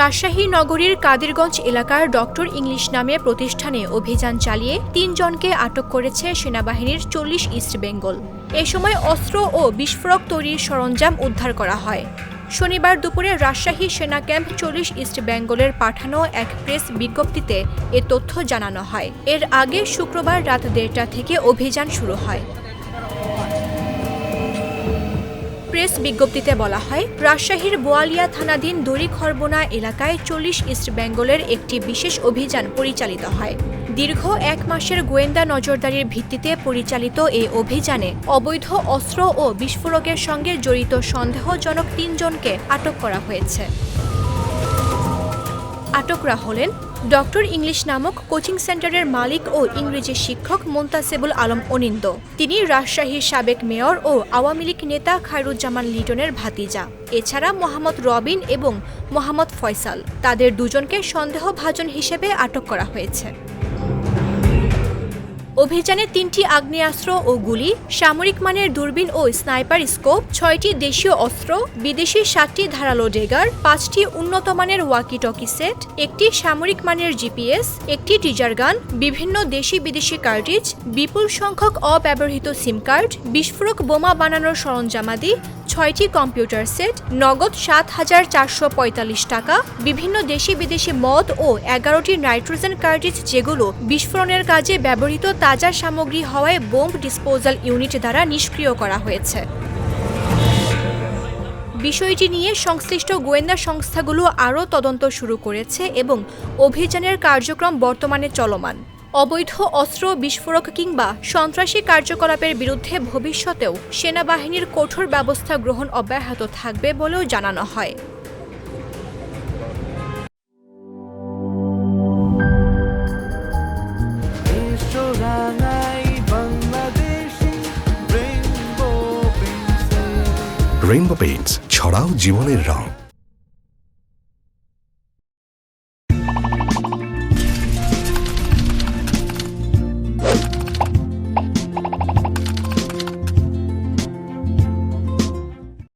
রাজশাহী নগরীর কাদিরগঞ্জ এলাকার doctor English নামে প্রতিষ্ঠানে অভিযান চালিয়ে তিনজনকে আটক করেছে সেনাবাহিনীর চল্লিশ ইস্ট বেঙ্গল। এ সময় অস্ত্র ও বিস্ফোরক তৈরির সরঞ্জাম উদ্ধার করা হয়। শনিবার দুপুরে রাজশাহী সেনা ক্যাম্প চল্লিশ ইস্ট বেঙ্গলের পাঠানো এক প্রেস বিজ্ঞপ্তিতে এ তথ্য জানানো হয়। এর আগে শুক্রবার রাত দেড়টা থেকে অভিযান শুরু হয়। প্রেস বিজ্ঞপ্তিতে বলা হয়, রাজশাহীর বোয়ালিয়া থানাধীন দড়িখরবোনা এলাকায় চল্লিশ ইস্ট বেঙ্গলের একটি বিশেষ অভিযান পরিচালিত হয়। দীর্ঘ এক মাসের গোয়েন্দা নজরদারির ভিত্তিতে পরিচালিত এই অভিযানে অবৈধ অস্ত্র ও বিস্ফোরকের সঙ্গে জড়িত সন্দেহজনক তিনজনকে আটক করা হয়েছে। আটকরা হলেন ডক্টর ইংলিশ নামক কোচিং সেন্টারের মালিক ও ইংরেজি শিক্ষক মোন্তাসেবুল আলম অনিন্দ। তিনি রাজশাহীর সাবেক মেয়র ও আওয়ামী লীগ নেতা খায়রুজ্জামান লিটনের ভাতিজা। এছাড়া মোহাম্মদ রবিন এবং মোহাম্মদ ফয়সাল। তাদের দুজনকে সন্দেহভাজন হিসেবে আটক করা হয়েছে। অভিযানে তিনটি আগ্নেয়াস্ত্র ও গুলি, সামরিক মানের দূরবীন ও স্নাইপার স্কোপ, ছয়টি দেশীয় অস্ত্র, বিদেশি সাতটি ধারালো ডেগার, পাঁচটি উন্নত মানের ওয়াকি টকি সেট, একটি সামরিক মানের জিপিএস, একটি টিজার গান, বিভিন্ন দেশি বিদেশি কার্ট্রিজ, বিপুল সংখ্যক অব্যবহৃত সিম কার্ড, বিস্ফোরক বোমা বানানোর সরঞ্জামাদি ছয়টি কম্পিউটার সেট, নগদ সাত হাজার চারশো পঁয়তাল্লিশ টাকা, বিভিন্ন দেশি বিদেশি মদ ও এগারোটি নাইট্রোজেন কার্টিজ যেগুলো বিস্ফোরণের কাজে ব্যবহৃত তাজা সামগ্রী হওয়ায় বোম্ব ডিসপোজাল ইউনিট দ্বারা নিষ্ক্রিয় করা হয়েছে। বিষয়টি নিয়ে সংশ্লিষ্ট গোয়েন্দা সংস্থাগুলো আরও তদন্ত শুরু করেছে এবং অভিযানের কার্যক্রম বর্তমানে চলমান। অবৈধ অস্ত্র, বিস্ফোরক কিংবা সন্ত্রাসী কার্যকলাপের বিরুদ্ধে ভবিষ্যতেও সেনাবাহিনীর কঠোর ব্যবস্থা গ্রহণ অব্যাহত থাকবে বলেও জানানো হয়। রেইনবো পেইন্টস ছড়াও জীবনের রং।